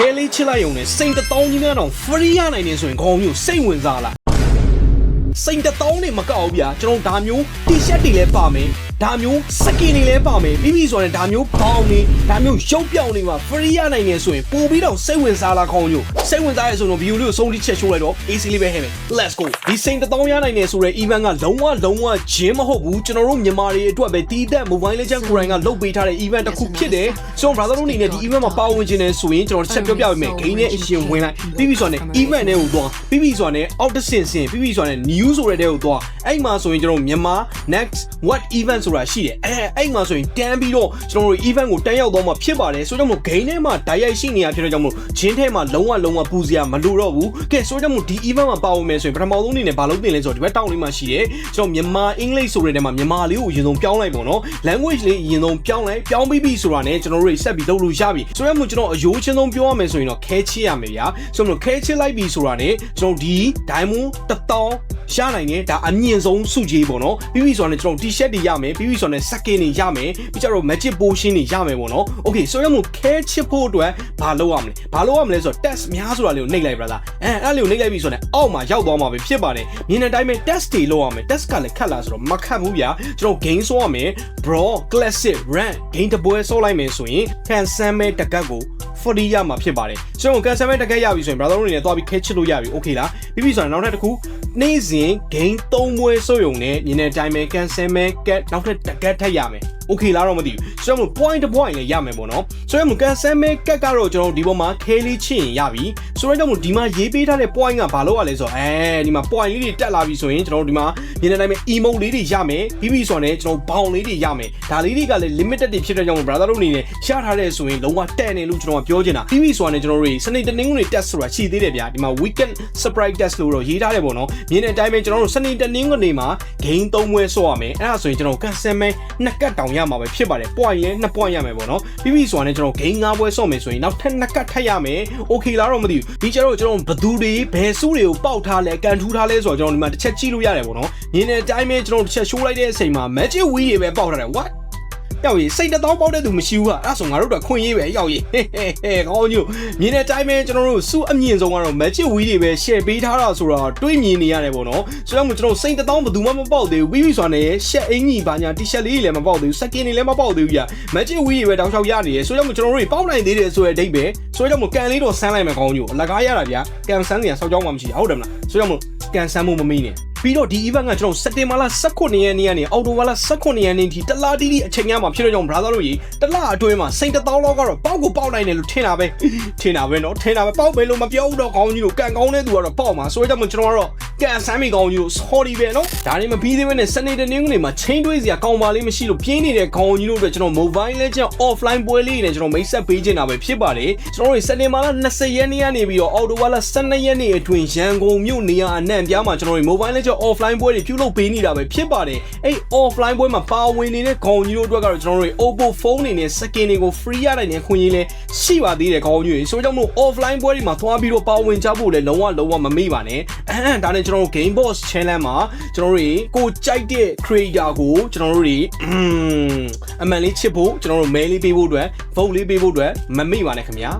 ခဲလေးချစ်လိုက်ုံနဲ့စိန်တသောင်းကြီးများတော့ free ရနိုင်နေဆိုရင်ခေါင်းမျိုးစိတ်ဝင်စားလားစိန်တသောင်းနဲ့မကောက်ဘူးဗျာကျွန်တော်ဒါမျိုး t-shirt တွေလည်းပါမယ် ဒါမျိုးစကင်တွေလည်းပါမယ်ပြီးပြီဆိုရင်ဒါမျိုးဘောင်းနေဒါမျိုးရုပ်ပြောင်နေမှာ free ရနိုင်နေဆိုရင်ပို့ပြီးတော့စိတ်ဝင်စားလားခေါင်းမျိုးစိတ်ဝင်စားရဆိုတော့ view လေးကိုဆုံးထိချက်ရှိုးလိုက်တော့ AC လေးပဲဟဲ့မယ် let's go ဒီစိန်တသောင်းရနိုင်နေဆိုတဲ့ event ကလုံးဝလုံးဝဂျင်းမဟုတ်ဘူးကျွန်တော်တို့မြန်မာတွေအတွက်ပဲတီးတဲ့ mobile legend ကိုယ်တိုင်ကလုပ်ပေးထားတဲ့ event တစ်ခုဖြစ်တယ်ကျွန်တော် brother တို့အနေနဲ့ဒီ event မှာပါဝင်ခြင်းနဲ့ဆိုရင်ကျွန်တော်တစ်ချက်ပြောပြပေးမယ် game နဲ့အရင်ဝင်လိုက်ပြီးပြီဆိုတော့ event နဲ့ကိုသွားပြီးပြီဆိုတော့အောက်တစ်ဆင့်ဆင့်ပြီးပြီဆိုတော့ news ဆိုတဲ့တဲ့ကိုသွားအဲ့မှာဆိုရင်ကျွန်တော်မြန်မာ next what event ဆိုတာရှိတယ်အဲအဲ့မှာဆိုရင်တန်းပြီးတော့ကျွန်တော်တို့ event ကိုတန်းရောက်တော့မှဖြစ်ပါတယ်ဆိုတော့မို့ game ထဲမှာဓာတ်ရိုက်ရှိနေရဖြစ်တဲ့ကြောင့်မို့ဂျင်းထဲမှာလုံးဝလုံးဝပူစရာမလိုတော့ဘူးကဲဆိုတော့မို့ဒီ event မှာပါဝင်မယ်ဆိုရင်ပထမဆုံးအနေနဲ့ဘာလုပ်တင်လဲဆိုတော့ဒီဘက်တောင်းလေးမှာရှိတယ်ကျွန်တော်မြန်မာအင်္ဂလိပ်ဆိုတဲ့ထဲမှာမြန်မာလေးကိုအရင်ဆုံးပြောင်းလိုက်ပေါ့နော် language လေးအရင်ဆုံးပြောင်းလိုက်ပြောင်းပြီးပြီဆိုတာနဲ့ကျွန်တော်တို့ဆက်ပြီးလုပ်လို့ရပြီဆိုတော့မို့ကျွန်တော်အယိုးချင်းဆုံးပြောရမယ်ဆိုရင်တော့ခဲချစ်ရမယ်ဗျာဆိုတော့ခဲချစ်လိုက်ပြီဆိုတာနဲ့ကျွန်တော်ဒီ diamond တစ်တောင်း ရနိုင်တယ်ဒါအမြင့်ဆုံးစုကြီးပေါ့နော်ပြီးပြီဆိုတော့ကျွန်တော် t-shirt တွေရမယ်ပြီးပြီဆိုတော့ second တွေရမယ်ပြီးကြတော့ magic potion တွေရမယ်ပေါ့နော် okay ဆိုတော့မို့ခဲချစ်ဖို့အတွက်ဘာလုပ်ရမလဲဘာလုပ်ရမလဲဆိုတော့ test များဆိုတာလေးကိုနှိပ်လိုက် brother အဲအဲ့လေးကိုနှိပ်လိုက်ပြီဆိုတော့အောက်မှာရောက်သွားမှာပဲဖြစ်ပါတယ်မြင်တဲ့အတိုင်းပဲ test တွေလုပ်ရမယ် test ကလည်းခက်လာဆိုတော့မခက်ဘူးဗျာကျွန်တော် game ဆောရမယ် bro classic run game တပွဲဆောလိုက်မယ်ဆိုရင်ခံစမ်းမဲ့တကတ်ကို free ရမှာဖြစ်ပါတယ်ကျွန်တော်ကန်ဆယ်မဲ့တကက်ရပြီဆိုရင် brother တို့အနေနဲ့သွားပြီးခဲချစ်လို့ရပြီ okay လားပြီးပြီဆိုရင်နောက်ထပ်တစ်ခုနေ့စဉ် game 3ပွဲစုပ်ယုံနဲ့ညီနေတိုင်းပဲကန်ဆယ်မဲ့ကက်နောက်ထပ်တကက်ထပ်ရမယ် okay လားတော့မသိဘူးဆိုတော့ point တစ် point လည်းရမယ်ပေါ့နော်ဆိုတော့ကန်ဆယ်မဲ့ကက်ကတော့ကျွန်တော်ဒီပေါ်မှာခဲလေးချင်ရပြီဆိုတော့ကြောင့်ဒီမှာရေးပေးထားတဲ့ point ကဘာလို့ရလဲဆိုတော့အဲဒီမှာ point လေးတွေတက်လာပြီဆိုရင်ကျွန်တော်ဒီမှာညီနေတိုင်းပဲ emote လေးတွေရမယ်ပြီးပြီဆိုတော့ကျွန်တော်ဘောင်လေးတွေရမယ်ဒါလေးတွေကလည်း limited တွေဖြစ်တဲ့ကြောင့် brother တို့အနေနဲ့ရထားတဲ့ဆိုရင်လုံးဝတဲ့နေလို့ကျွန်တော်ကပြောချင်တာပြီးပြီဆိုတာနဲ့ကျွန်တော်တို့စနေတနင်္ဂနွေ test ဆိုတာရှိသေးတယ်ဗျာဒီမှာ weekend surprise test လို့တော့ရေးထားတယ်ပေါ့နော်မြင်တဲ့အတိုင်းပဲကျွန်တော်တို့စနေတနင်္ဂနွေမှာ game 3ပွဲဆော့ရမယ်အဲ့ဒါဆိုရင်ကျွန်တော် cancel မဲနှစ်ကတ်တောင်ရမှာပဲဖြစ်ပါတယ် point လဲ2 point ရမယ်ပေါ့နော်ပြီးပြီဆိုတာနဲ့ကျွန်တော် game 5ပွဲဆော့မယ်ဆိုရင်နောက်ထပ်နှစ်ကတ်ထပ်ရမယ် okay လားတော့မသိဘူးဒီကျတော့ကျွန်တော်ဘသူတွေဘယ်စုတွေကိုပေါက်ထားလဲကန်ထူးထားလဲဆိုတော့ကျွန်တော်ဒီမှာတစ်ချက်ကြည့်လို့ရတယ်ပေါ့နော်မြင်တဲ့အတိုင်းပဲကျွန်တော်တစ်ချက် show လိုက်တဲ့အချိန်မှာ magic wheel တွေပဲပေါက်ထားတယ် what ရောက်ရေးစိတ်တသောပေါက်တဲ့သူမရှိဘူးဟာအဲ့ဒါဆိုငါတို့တော့ခွင့်ရေးပဲရောက်ရေးဟဲ့ဟဲ့ဟဲ့ကောင်းညို့မြင်တဲ့အတိုင်းပဲကျွန်တော်တို့စုအမြင့်ဆုံးကတော့ magic wheel တွေပဲ share ပေးထားတာဆိုတော့တွေးမြင်နေရတယ်ပေါ့နော်ဆိုတော့ကျွန်တော်စိတ်တသောဘယ်သူမှမပေါက်သေးဘူးပြီးပြီဆိုတော့လည်း share အင်ကြီးဘာညာ t-shirt လေးတွေလည်းမပေါက်သေးဘူး skin တွေလည်းမပေါက်သေးဘူးကြာ magic wheel တွေပဲတောင်းလျှောက်ရနေရဆိုတော့ကျွန်တော်တို့တွေပေါက်နိုင်သေးတယ်ဆိုတဲ့အဓိပ္ပာယ်ဆိုတော့ကန်လေးတော့ဆန်းလိုက်မယ်ကောင်းညို့အလကားရတာဗျာကန်ဆန်းနေရဆောက်ကြောင်းမှမရှိဟုတ်တယ်မလားဆိုတော့ကန်ဆန်းမှုမမေးနဲ့ ပြီးတော့ဒီ event ကကျွန်တော်စက်တင်ဘာလ18ရက်နေ့ကနေအောက်တိုဘာလ18ရက်နေ့ထိတလားတီးတီးအချိန်ရမှာဖြစ်တော့ကြောင့် brother တို့ကြီးတလားအတွင်းမှာစိတ်တသောလောက်ကတော့ပေါက်ကိုပေါက်နိုင်တယ်လို့ထင်တာပဲထင်တာပဲเนาะထင်တာပဲပေါက်ပဲလို့မပြောဘူးတော့ကောင်းကြီးတို့ကန်ကောင်းတဲ့သူကတော့ပေါက်မှာဆိုတော့ကျွန်တော်ကတော့ကန်ဆမ်းမိကောင်းကြီးတို့ sorry ပဲเนาะဒါနေမပြီးသေးဘဲနဲ့စနေတနင်္ဂနွေမှာချင်းတွေးစရာကောင်းပါလိမ့်မရှိလို့ပြင်းနေတဲ့ကောင်းကြီးတို့အတွက်ကျွန်တော် mobile legend offline ပွဲလေးနဲ့ကျွန်တော်မိတ်ဆက်ပေးချင်တာပဲဖြစ်ပါတယ်ကျွန်တော်တို့စနေမှာလ20ရက်နေ့ကနေပြီးတော့အောက်တိုဘာလ12ရက်နေ့အတွင်းရန်ကုန်မြို့နေရာအနှံ့ပြားမှာကျွန်တော်တို့ mobile legend offline ပွဲတွေပြုလုပ်ပေးနေတာပဲဖြစ်ပါတယ်အဲ့ offline ပွဲမှာပါဝင်နေတဲ့ခေါင်းကြီးတို့အတွက်ကတော့ကျွန်တော်တို့ Oppo phone တွေနဲ့ skin တွေကို free ရနိုင်တဲ့ခွင့်ရင်းလဲရှိပါသေးတယ်ခေါင်းကြီးတွေဆိုတော့ကြောင့်မို့ offline ပွဲတွေမှာသွားပြီးတော့ပါဝင်ကြဖို့လဲလုံးဝလုံးဝမမေ့ပါနဲ့အဲဒါနဲ့ကျွန်တော်တို့ Game Boss Channel မှာကျွန်တော်တို့ကိုကြိုက်တဲ့ creator ကိုကျွန်တော်တို့တွေအမှန်လေးချစ်ဖို့ကျွန်တော်တို့ mail လေးပေးဖို့အတွက် vote လေးပေးဖို့အတွက်မမေ့ပါနဲ့ခင်ဗျာ